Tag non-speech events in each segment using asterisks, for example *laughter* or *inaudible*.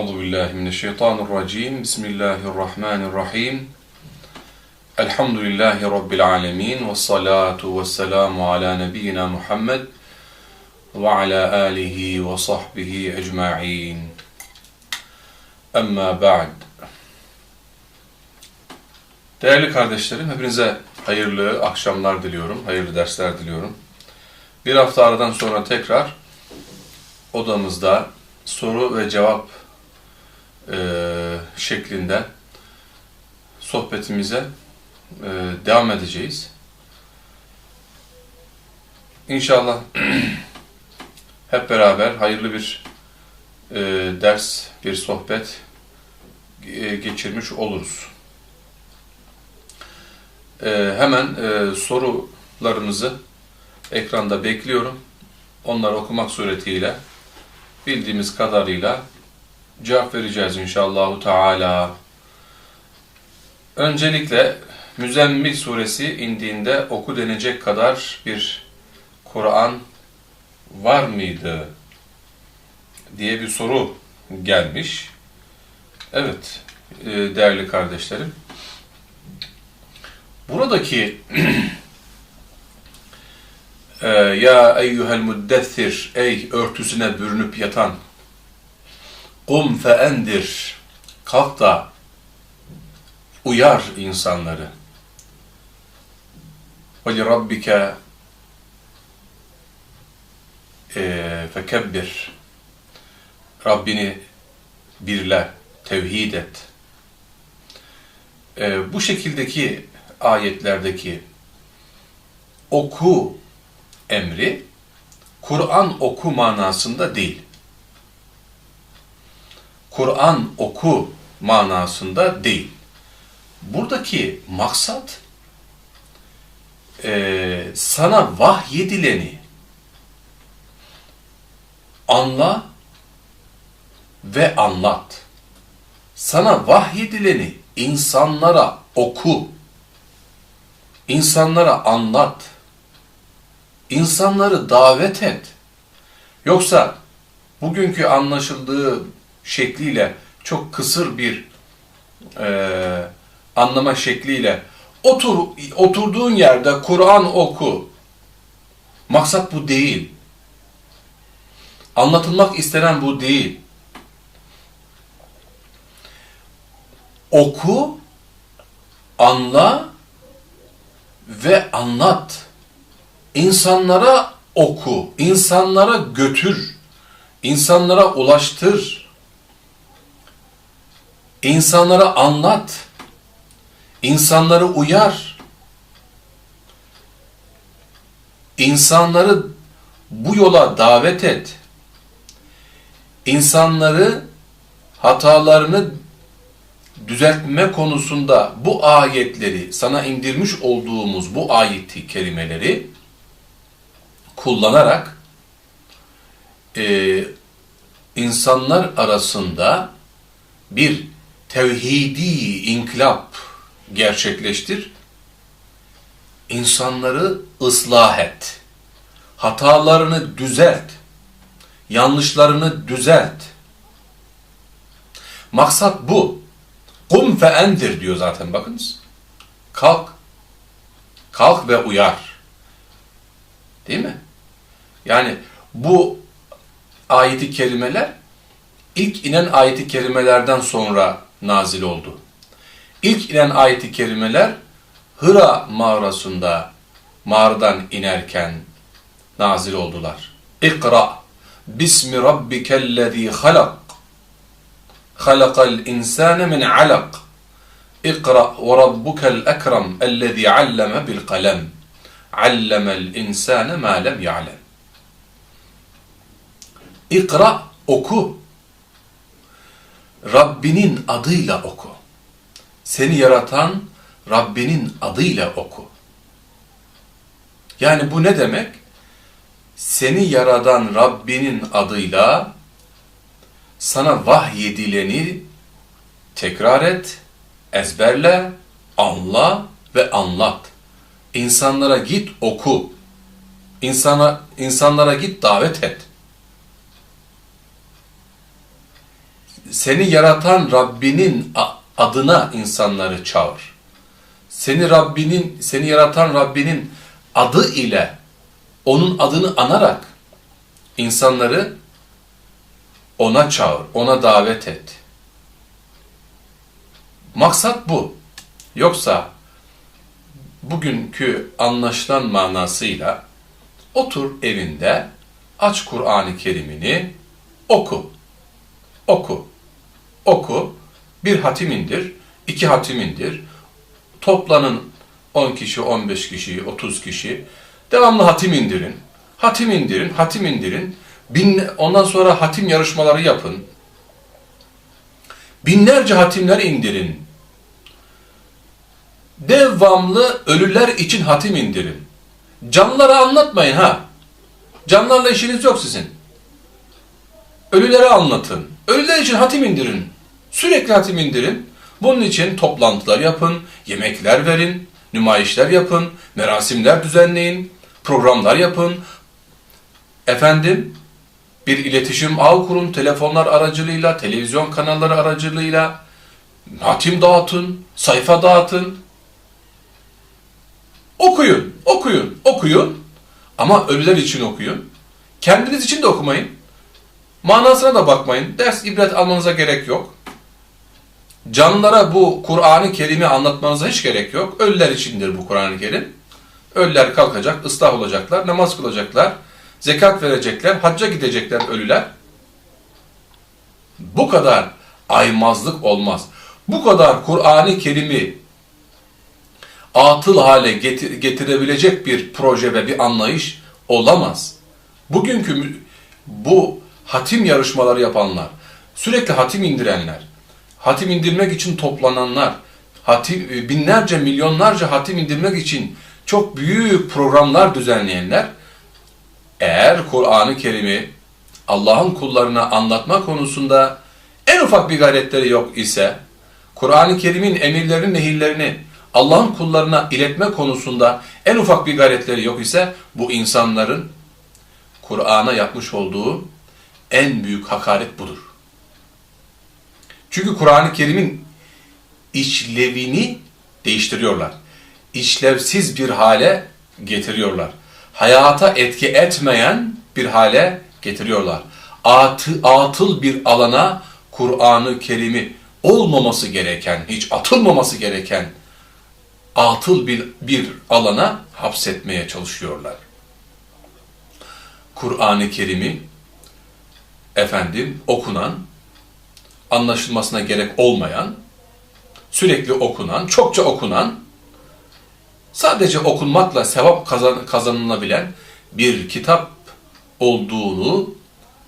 Euzu billahi mineşşeytanirracim. Bismillahirrahmanirrahim. Elhamdülillahi rabbil alamin ve salatu vesselamu ala nebiyyina Muhammed ve ala alihi ve sahbihi ecmaîn. Amma ba'd. Değerli kardeşlerim, hepinize hayırlı akşamlar diliyorum, hayırlı dersler diliyorum. Bir hafta aradan sonra tekrar odamızda soru ve cevap e, şeklinde sohbetimize e, devam edeceğiz. İnşallah *clears throat* hep beraber hayırlı bir e, ders, bir sohbet geçirmiş oluruz. Hemen e, sorularınızı ekranda bekliyorum. Onları okumak suretiyle bildiğimiz kadarıyla cevap vereceğiz inşallahu teala. Öncelikle Müzzemmil suresi indiğinde oku denecek kadar bir Kur'an var mıydı diye bir soru gelmiş. Evet değerli kardeşlerim. Buradaki *clears throat* ya eyyuhel müddessir ey örtüsüne bürünüp yatan kum feendir kalk da uyar insanları ve li rabbike fekebbir Rabbini birle, tevhid et. E, bu şekildeki ayetlerdeki oku emri Kur'an oku manasında değil. Kur'an oku manasında değil. Buradaki maksat e, sana vahyedileni anla ve anlat. Sana vahyedileni insanlara oku. İnsanlara anlat insanları davet et. Yoksa bugünkü anlaşıldığı şekliyle çok kısır bir e, anlama şekliyle otur oturduğun yerde Kur'an oku. Maksat bu değil. Anlatılmak istenen bu değil. Oku, anla ve anlat insanlara oku, insanlara götür, insanlara ulaştır, insanlara anlat, insanları uyar, insanları bu yola davet et, insanları hatalarını düzeltme konusunda bu ayetleri, sana indirmiş olduğumuz bu ayeti kelimeleri kullanarak e, insanlar arasında bir tevhidi inkılap gerçekleştir. İnsanları ıslah et. Hatalarını düzelt. Yanlışlarını düzelt. Maksat bu. Kum fe endir diyor zaten bakınız. Kalk. Kalk ve uyar. Değil mi? Yani bu ayeti kerimeler ilk inen ayeti kerimelerden sonra nazil oldu. İlk inen ayeti kerimeler Hıra mağarasında mağaradan inerken nazil oldular. İkra bismi rabbikellezî halak halakal insâne min alak İkra ve rabbukel ekrem ellezî alleme bil kalem allemel insâne mâ lem ya'lem İkra oku. Rabbinin adıyla oku. Seni yaratan Rabbinin adıyla oku. Yani bu ne demek? Seni yaradan Rabbinin adıyla sana vahyedileni tekrar et, ezberle, anla ve anlat. İnsanlara git oku. İnsana, insanlara git davet et. Seni yaratan Rabbinin adına insanları çağır. Seni Rabbinin, seni yaratan Rabbinin adı ile onun adını anarak insanları ona çağır, ona davet et. Maksat bu. Yoksa bugünkü anlaşılan manasıyla otur evinde, aç Kur'an-ı Kerim'ini, oku. Oku. Oku. Bir hatim indir, iki hatim indir. Toplanın 10 kişi, 15 kişi, 30 kişi. Devamlı hatim indirin. Hatim indirin, hatim indirin. Bin, ondan sonra hatim yarışmaları yapın. Binlerce hatimler indirin. Devamlı ölüler için hatim indirin. Canlılara anlatmayın ha. Canlarla işiniz yok sizin. Ölülere anlatın. Ölüler için hatim indirin. Sürekli hatim indirin. Bunun için toplantılar yapın, yemekler verin, nümayişler yapın, merasimler düzenleyin, programlar yapın. Efendim, bir iletişim ağ kurun, telefonlar aracılığıyla, televizyon kanalları aracılığıyla, hatim dağıtın, sayfa dağıtın. Okuyun, okuyun, okuyun. Ama ölüler için okuyun. Kendiniz için de okumayın. Manasına da bakmayın. Ders, ibret almanıza gerek yok. Canlılara bu Kur'an-ı Kerim'i anlatmanıza hiç gerek yok. Ölüler içindir bu Kur'an-ı Kerim. Ölüler kalkacak, ıslah olacaklar, namaz kılacaklar, zekat verecekler, hacca gidecekler ölüler. Bu kadar aymazlık olmaz. Bu kadar Kur'an-ı Kerim'i atıl hale getir getirebilecek bir proje ve bir anlayış olamaz. Bugünkü bu hatim yarışmaları yapanlar, sürekli hatim indirenler, hatim indirmek için toplananlar, hatim, binlerce, milyonlarca hatim indirmek için çok büyük programlar düzenleyenler, eğer Kur'an-ı Kerim'i Allah'ın kullarına anlatma konusunda en ufak bir gayretleri yok ise, Kur'an-ı Kerim'in emirlerini, nehirlerini Allah'ın kullarına iletme konusunda en ufak bir gayretleri yok ise, bu insanların Kur'an'a yapmış olduğu en büyük hakaret budur. Çünkü Kur'an-ı Kerim'in işlevini değiştiriyorlar. İşlevsiz bir hale getiriyorlar. Hayata etki etmeyen bir hale getiriyorlar. Atı, atıl bir alana Kur'an-ı Kerim'i olmaması gereken, hiç atılmaması gereken atıl bir, bir alana hapsetmeye çalışıyorlar. Kur'an-ı Kerim'i efendim okunan, anlaşılmasına gerek olmayan, sürekli okunan, çokça okunan, sadece okunmakla sevap kazan, kazanılabilen bir kitap olduğunu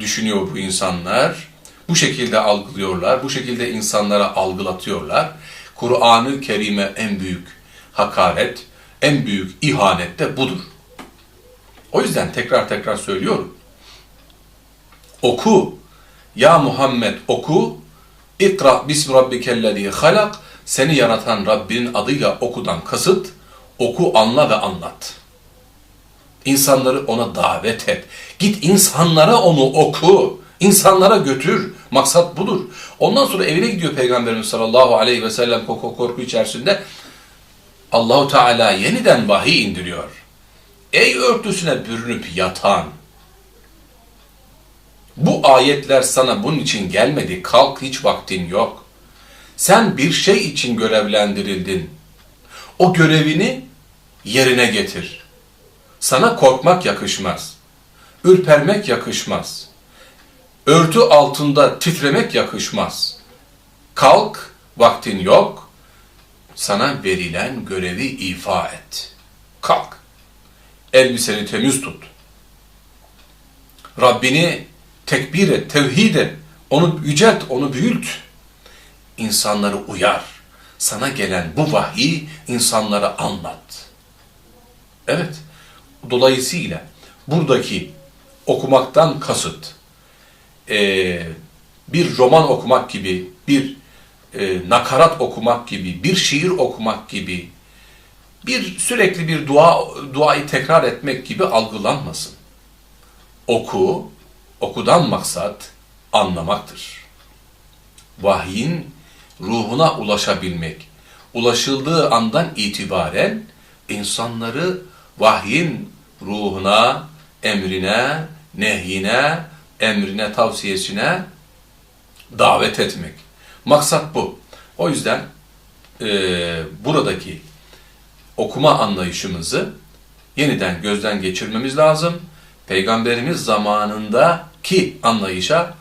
düşünüyor bu insanlar. Bu şekilde algılıyorlar, bu şekilde insanlara algılatıyorlar. Kur'an-ı Kerim'e en büyük hakaret, en büyük ihanet de budur. O yüzden tekrar tekrar söylüyorum. Oku. Ya Muhammed oku. İkra bismi rabbikellezi halak. Seni yaratan Rabbinin adıyla okudan kasıt. Oku, anla ve anlat. İnsanları ona davet et. Git insanlara onu oku. İnsanlara götür. Maksat budur. Ondan sonra evine gidiyor Peygamberimiz sallallahu aleyhi ve sellem korku, korku içerisinde. Allahu Teala yeniden vahiy indiriyor. Ey örtüsüne bürünüp yatan, bu ayetler sana bunun için gelmedi, kalk hiç vaktin yok. Sen bir şey için görevlendirildin. O görevini yerine getir. Sana korkmak yakışmaz. Ürpermek yakışmaz. Örtü altında titremek yakışmaz. Kalk, vaktin yok. Sana verilen görevi ifa et. Kalk. Elbiseni temiz tut. Rabbini tekbir et, tevhid et. Onu yücelt, onu büyült. İnsanları uyar. Sana gelen bu vahiy insanlara anlat. Evet. Dolayısıyla buradaki okumaktan kasıt e, bir roman okumak gibi, bir e, nakarat okumak gibi, bir şiir okumak gibi, bir sürekli bir dua duayı tekrar etmek gibi algılanmasın. Oku, okudan maksat anlamaktır. vahyin ruhuna ulaşabilmek. Ulaşıldığı andan itibaren insanları vahyin ruhuna, emrine, nehyine, emrine, tavsiyesine davet etmek. Maksat bu. O yüzden e, buradaki okuma anlayışımızı yeniden gözden geçirmemiz lazım. Peygamberimiz zamanındaki anlayışa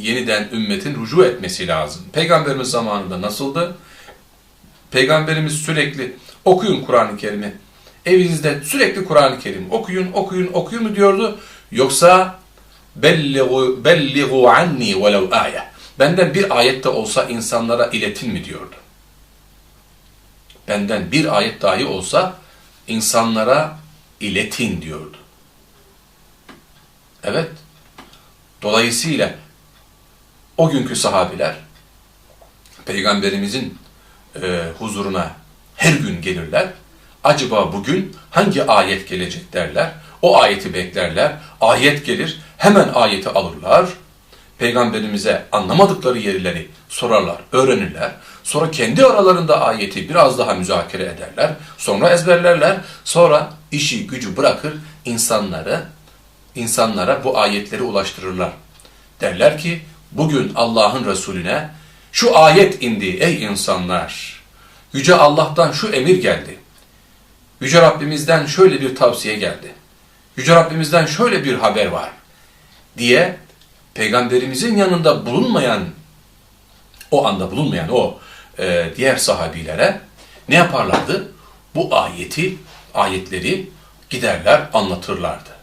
yeniden ümmetin rücu etmesi lazım. Peygamberimiz zamanında nasıldı? Peygamberimiz sürekli okuyun Kur'an-ı Kerim'i. Evinizde sürekli Kur'an-ı Kerim okuyun, okuyun, okuyun mu diyordu? Yoksa belligu, belligu anni velev ayet. Benden bir ayette olsa insanlara iletin mi diyordu? Benden bir ayet dahi olsa insanlara iletin diyordu. Evet. Dolayısıyla o günkü sahabiler peygamberimizin e, huzuruna her gün gelirler. Acaba bugün hangi ayet gelecek derler. O ayeti beklerler. Ayet gelir. Hemen ayeti alırlar. Peygamberimize anlamadıkları yerleri sorarlar, öğrenirler. Sonra kendi aralarında ayeti biraz daha müzakere ederler. Sonra ezberlerler. Sonra işi gücü bırakır insanları insanlara bu ayetleri ulaştırırlar. Derler ki bugün Allah'ın Resulüne şu ayet indi ey insanlar. Yüce Allah'tan şu emir geldi. Yüce Rabbimizden şöyle bir tavsiye geldi. Yüce Rabbimizden şöyle bir haber var diye peygamberimizin yanında bulunmayan o anda bulunmayan o e, diğer sahabilere ne yaparlardı? Bu ayeti, ayetleri giderler anlatırlardı.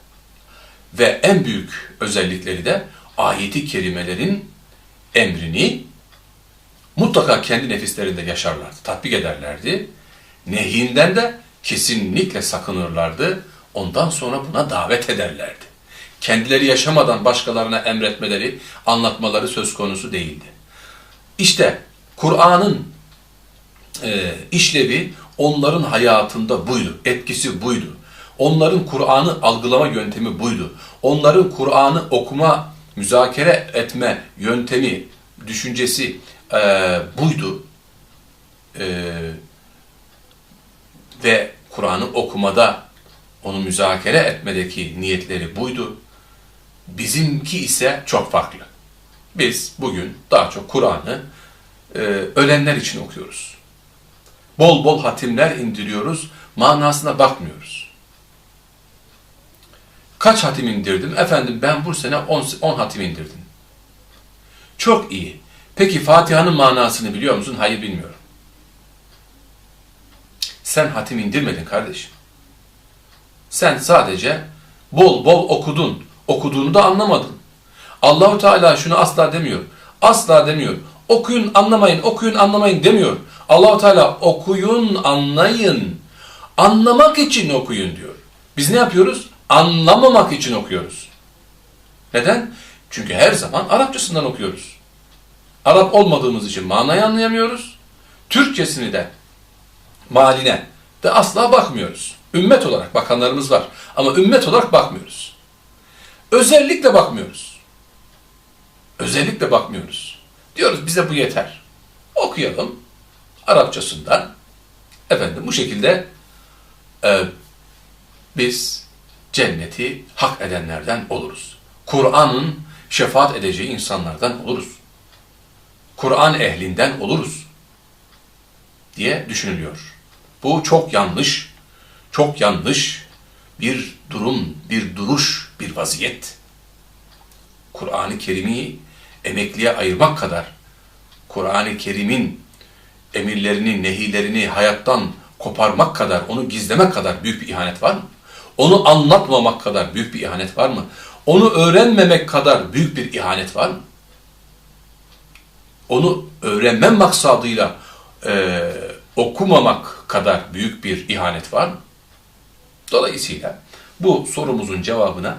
Ve en büyük özellikleri de ayeti kerimelerin emrini mutlaka kendi nefislerinde yaşarlardı, tatbik ederlerdi. Nehinden de kesinlikle sakınırlardı. Ondan sonra buna davet ederlerdi. Kendileri yaşamadan başkalarına emretmeleri, anlatmaları söz konusu değildi. İşte Kur'an'ın e, işlevi onların hayatında buydu, etkisi buydu. Onların Kur'an'ı algılama yöntemi buydu. Onların Kur'an'ı okuma, müzakere etme yöntemi, düşüncesi e, buydu. E, ve Kur'an'ı okumada, onu müzakere etmedeki niyetleri buydu. Bizimki ise çok farklı. Biz bugün daha çok Kur'an'ı e, ölenler için okuyoruz. Bol bol hatimler indiriyoruz, manasına bakmıyoruz. Kaç hatim indirdim? Efendim ben bu sene 10 hatim indirdim. Çok iyi. Peki Fatiha'nın manasını biliyor musun? Hayır bilmiyorum. Sen hatim indirmedin kardeşim. Sen sadece bol bol okudun. Okuduğunu da anlamadın. Allahu Teala şunu asla demiyor. Asla demiyor. Okuyun, anlamayın, okuyun, anlamayın demiyor. Allahu Teala okuyun, anlayın. Anlamak için okuyun diyor. Biz ne yapıyoruz? Anlamamak için okuyoruz. Neden? Çünkü her zaman Arapçasından okuyoruz. Arap olmadığımız için manayı anlayamıyoruz. Türkçesini de, maline de asla bakmıyoruz. Ümmet olarak bakanlarımız var. Ama ümmet olarak bakmıyoruz. Özellikle bakmıyoruz. Özellikle bakmıyoruz. Diyoruz bize bu yeter. Okuyalım Arapçasından. Efendim bu şekilde e, biz cenneti hak edenlerden oluruz. Kur'an'ın şefaat edeceği insanlardan oluruz. Kur'an ehlinden oluruz diye düşünülüyor. Bu çok yanlış, çok yanlış bir durum, bir duruş, bir vaziyet. Kur'an-ı Kerim'i emekliye ayırmak kadar, Kur'an-ı Kerim'in emirlerini, nehilerini hayattan koparmak kadar, onu gizlemek kadar büyük bir ihanet var mı? Onu anlatmamak kadar büyük bir ihanet var mı? Onu öğrenmemek kadar büyük bir ihanet var mı? Onu öğrenmem maksadıyla e, okumamak kadar büyük bir ihanet var mı? Dolayısıyla bu sorumuzun cevabına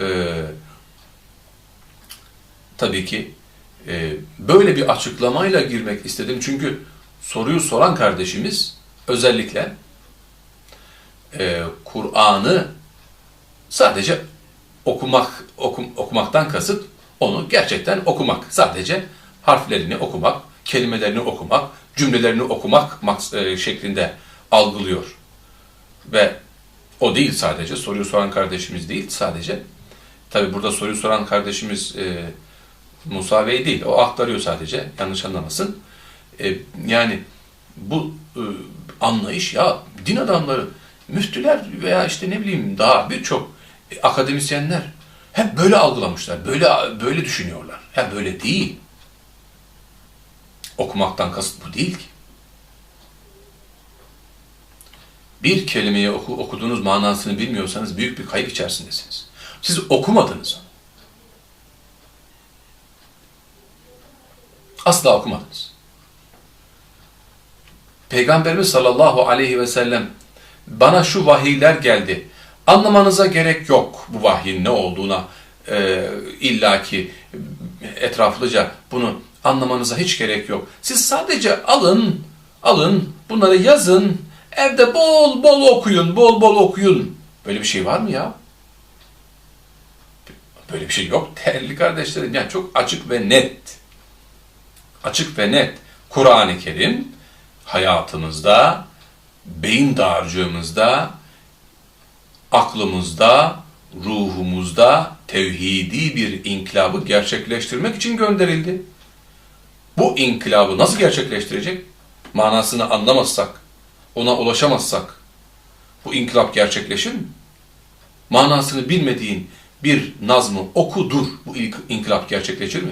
e, tabii ki e, böyle bir açıklamayla girmek istedim. Çünkü soruyu soran kardeşimiz özellikle e, Kur'an'ı sadece okumak okum, okumaktan kasıt onu gerçekten okumak. Sadece harflerini okumak, kelimelerini okumak, cümlelerini okumak e, şeklinde algılıyor. Ve o değil sadece, soruyu soran kardeşimiz değil sadece. Tabi burada soruyu soran kardeşimiz e, Musa Bey değil, o aktarıyor sadece, yanlış anlamasın. E, yani bu e, anlayış ya din adamları, müftüler veya işte ne bileyim daha birçok akademisyenler hep böyle algılamışlar, böyle böyle düşünüyorlar. Ya böyle değil. Okumaktan kasıt bu değil ki. Bir kelimeyi oku, okuduğunuz manasını bilmiyorsanız büyük bir kayıp içerisindesiniz. Siz okumadınız. Asla okumadınız. Peygamberimiz sallallahu aleyhi ve sellem bana şu vahiyler geldi. Anlamanıza gerek yok bu vahyin ne olduğuna e, illaki etraflıca bunu anlamanıza hiç gerek yok. Siz sadece alın, alın, bunları yazın, evde bol bol okuyun, bol bol okuyun. Böyle bir şey var mı ya? Böyle bir şey yok değerli kardeşlerim. Yani çok açık ve net. Açık ve net. Kur'an-ı Kerim hayatımızda, beyin dağarcığımızda, aklımızda, ruhumuzda tevhidi bir inkılabı gerçekleştirmek için gönderildi. Bu inkılabı nasıl gerçekleştirecek? Manasını anlamazsak, ona ulaşamazsak bu inkılap gerçekleşir mi? Manasını bilmediğin bir nazmı oku dur, bu inkılap gerçekleşir mi?